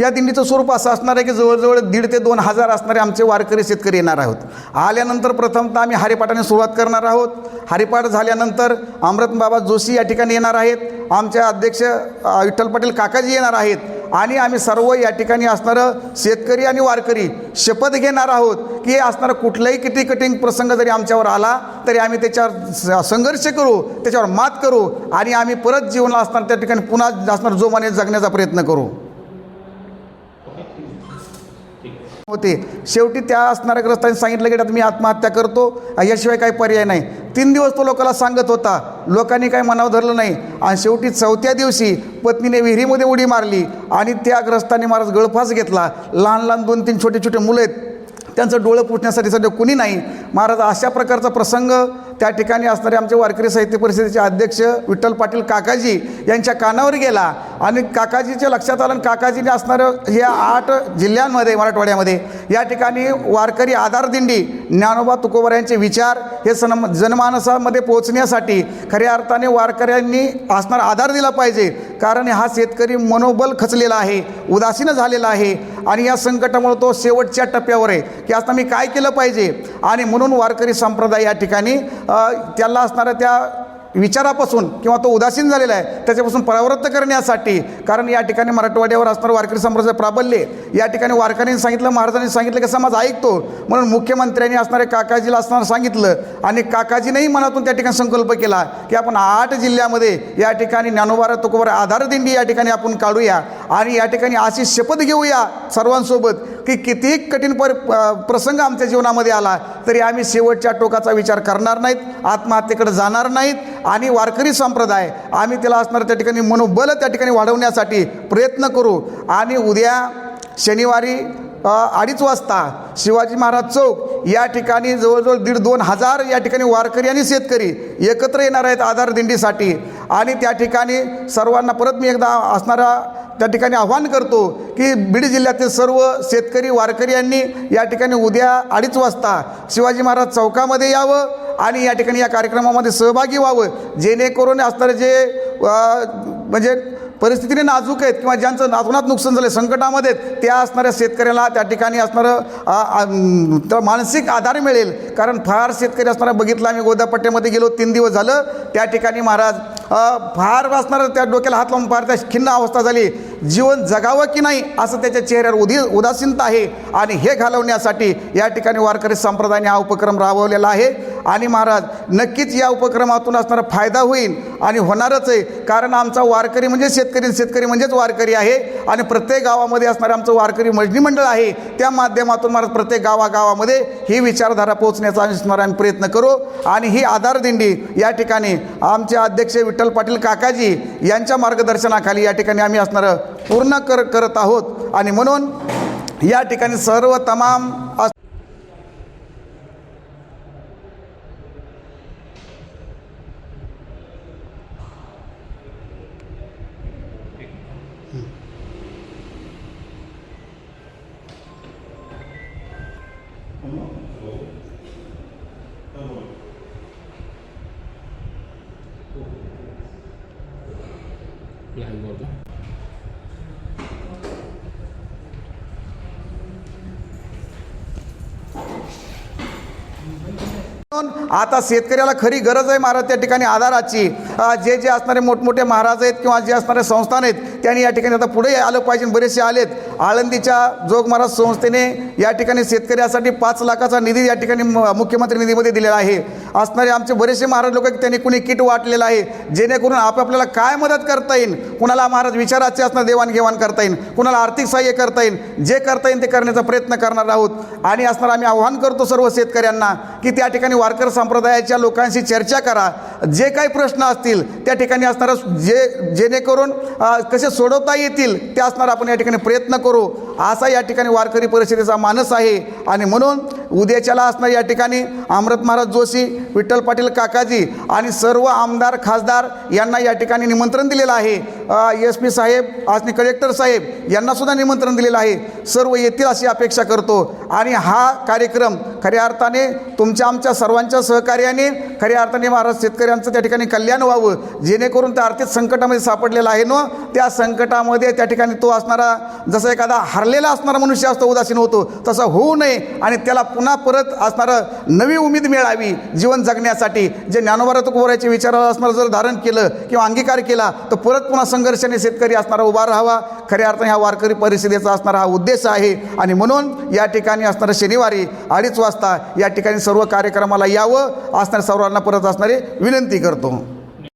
या दिंडीचं स्वरूप असं असणार आहे की जवळजवळ दीड ते दोन हजार असणारे आमचे वारकरी शेतकरी येणार आहोत. आल्यानंतर प्रथमतः आम्ही हरिपाठाने सुरुवात करणार आहोत. हरिपाठ झाल्यानंतर अमृतबाबा जोशी या ठिकाणी येणार आहेत. आमचे अध्यक्ष विठ्ठल पाटील काकाजी येणार आहेत. आणि आम्ही सर्व या ठिकाणी असणारं शेतकरी आणि वारकरी शपथ घेणार आहोत की असणारा कुठलाही किती कठीण प्रसंग जरी आमच्यावर आला तरी आम्ही त्याच्यावर स- संघर्ष करू त्याच्यावर मात करू आणि आम्ही परत जीवनाला असणार त्या ठिकाणी पुन्हा असणार जोमाने जगण्याचा प्रयत्न करू. होते. शेवटी त्या असणाऱ्या ग्रस्तांनी सांगितलं की आता मी आत्महत्या करतो याशिवाय काही पर्याय नाही. तीन दिवस तो लोकांना सांगत होता. लोकांनी काही मनावर धरलं नाही. आणि शेवटी चौथ्या दिवशी पत्नीने विहिरीमध्ये उडी मारली आणि त्या ग्रस्तांनी महाराज गळफास घेतला. लहान लहान दोन तीन छोटे छोटे मुलं आहेत. त्यांचं डोळं पुसण्यासाठी सध्या कुणी नाही. महाराज अशा प्रकारचा प्रसंग त्या ठिकाणी असणारे आमचे वारकरी साहित्य परिषदेचे अध्यक्ष विठ्ठल पाटील काकाजी यांच्या कानावर गेला. आणि काकाजीच्या लक्षात आलं आणि काकाजीने असणारं ह्या आठ जिल्ह्यांमध्ये मराठवाड्यामध्ये या ठिकाणी वारकरी आधारदिंडी ज्ञानोबा तुकोबर यांचे विचार हे सन जनमानसामध्ये पोहोचण्यासाठी खऱ्या अर्थाने वारकऱ्यांनी असणारा आधार दिला पाहिजे. कारण हा शेतकरी मनोबल खचलेला आहे उदासीन झालेला आहे. आणि या संकटामुळे तो शेवटच्या टप्प्यावर आहे. की आता मी काय केलं पाहिजे? आणि म्हणून वारकरी संप्रदाय या ठिकाणी त्याला असणाऱ्या त्या विचारापासून किंवा तो उदासीन झालेला आहे त्याच्यापासून परावृत्त करण्यासाठी कारण या ठिकाणी मराठवाड्यावर असणारं वारकरी संप्रदाय प्राबल्य या ठिकाणी वारकऱ्यांनी सांगितलं महाराजांनी सांगितलं की समाज ऐकतो. म्हणून मुख्यमंत्र्यांनी असणाऱ्या काकाजीला असणार सांगितलं आणि काकाजीनेही मनातून त्या ठिकाणी संकल्प केला की आपण आठ जिल्ह्यामध्ये या ठिकाणी ज्ञानोबारा तुकोबार आधार दिंडी या ठिकाणी आपण काढूया आणि या ठिकाणी अशी शपथ घेऊया सर्वांसोबत. की कितीही कठीण पर प- प्रसंग आमच्या जीवनामध्ये आला तरी आम्ही शेवटच्या टोकाचा विचार करणार नाहीत आत्महत्येकडे जाणार नाहीत आणि वारकरी संप्रदाय आम्ही त्याला असणार त्या ठिकाणी मनोबल त्या ठिकाणी वाढवण्यासाठी प्रयत्न करू. आणि उद्या शनिवारी अडीच वाजता शिवाजी महाराज चौक या ठिकाणी जवळजवळ दीड दोन हजार या ठिकाणी वारकरी आणि शेतकरी एकत्र येणार आहेत आधार दिंडीसाठी. आणि त्या ठिकाणी सर्वांना परत मी एकदा असणारा त्या ठिकाणी आव्हान करतो की बीड जिल्ह्यातील सर्व शेतकरी वारकरी यांनी या ठिकाणी उद्या अडीच वाजता शिवाजी महाराज चौकामध्ये यावं आणि या ठिकाणी या कार्यक्रमामध्ये सहभागी व्हावं. जेणेकरून असणारे जे म्हणजे परिस्थितीने नाजूक आहेत किंवा ज्यांचं नातुनात नुकसान झालं संकटामध्ये त्या असणाऱ्या शेतकऱ्याला त्या ठिकाणी असणारं तर मानसिक आधार मिळेल. कारण फार शेतकरी असणारा बघितलं आम्ही गोदापट्ट्यामध्ये गेलो तीन दिवस झालं त्या ठिकाणी महाराज फार असणारं त्या डोक्याला हात लावून फार त्या खिन्न अवस्था झाली. जीवन जगावं की नाही असं त्याच्या चेहऱ्यावर उदी उदासीनता आहे. आणि हे घालवण्यासाठी या ठिकाणी वारकरी संप्रदायाने हा उपक्रम राबवलेला आहे. आणि महाराज नक्कीच या उपक्रमातून असणारा फायदा होईल आणि होणारच आहे. कारण आमचा वारकरी म्हणजे शेतकरी शेतकरी म्हणजेच वारकरी आहे. आणि प्रत्येक गावामध्ये असणारं आमचं वारकरी मजनी मंडळ आहे. त्या माध्यमातून महाराज प्रत्येक गावागावामध्ये ही विचारधारा पोहोचण्याचा आम्ही असणारा आम्ही प्रयत्न करू. आणि ही आधारदिंडी या ठिकाणी आमचे अध्यक्ष विठ्ठल पाटील काकाजी यांच्या मार्गदर्शनाखाली या ठिकाणी आम्ही असणारं पूर्ण कर करत आहोत. आणि म्हणून या ठिकाणी सर्व तमाम आता शेतकऱ्याला खरी गरज आहे महाराज त्या ठिकाणी आधाराची. जे जे असणारे मोठमोठे महाराज आहेत किंवा जे असणारे संस्थान आहेत त्यांनी या ठिकाणी आता पुढे आलं पाहिजे बरेचसे आलेत. आळंदीच्या जोग महाराज संस्थेने या ठिकाणी शेतकऱ्यासाठी पाच लाखाचा निधी या ठिकाणी म- मुख्यमंत्री निधीमध्ये दिलेला आहे. असणारे आमचे बरेचसे महाराज लोक त्यांनी कुणी किट वाटलेलं आहे. जेणेकरून आपापल्याला काय मदत करता येईल? कुणाला महाराज विचाराचे असणार देवाणघेवाण करता येईल? कुणाला आर्थिक सहाय्य करता येईल? जे करता येईल ते करण्याचा प्रयत्न करणार आहोत. आणि असणार आम्ही आव्हान करतो सर्व शेतकऱ्यांना की त्या ठिकाणी वारकर संप्रदायाच्या लोकांशी चर्चा करा. जे काही प्रश्न असतील त्या ठिकाणी असणारं जे जेणेकरून कसे सोडवता येतील ते असणार आपण या ठिकाणी प्रयत्न करू. असा या ठिकाणी वारकरी परिषदेचा मानस आहे. आणि म्हणून उद्याच्याला असणार या ठिकाणी अमृत महाराज जोशी विठ्ठल पाटील काकाजी आणि सर्व आमदार खासदार यांना या ठिकाणी निमंत्रण दिलेलं आहे. एस पी साहेब आणि कलेक्टर साहेब यांनासुद्धा निमंत्रण दिलेलं आहे. सर्व येतील अशी अपेक्षा करतो. आणि हा कार्यक्रम खऱ्या अर्थाने तुमच्या आमच्या सर्वांच्या सहकार्याने खऱ्या अर्थाने महाराज शेतकऱ्यांचं त्या ठिकाणी कल्याण व्हावं. जेणेकरून त्या आर्थिक संकटामध्ये सापडलेला आहे ना त्या संकटामध्ये त्या ठिकाणी तो असणारा जसं एखादा हरलेला असणारा मनुष्य असतो उदासीन होतो तसं होऊ नये आणि त्याला पुन्हा परत असणारं नवी उमेद मिळावी जीवन जगण्यासाठी. जे ज्ञानोबा तुकोबराच्या विचाराला असणारं जर धारण केलं किंवा अंगीकार केला तर परत पुन्हा संघर्षाने शेतकरी असणारा उभा राहावा. खऱ्या अर्थाने ह्या वारकरी परिषदेचा असणारा हा उद्देश आहे. आणि म्हणून या ठिकाणी असणारं शनिवारी अडीच वाजता या ठिकाणी सर्व कार्यक्रमाला यावं असणाऱ्या सर्वांना परत असणारी विनंती करतो.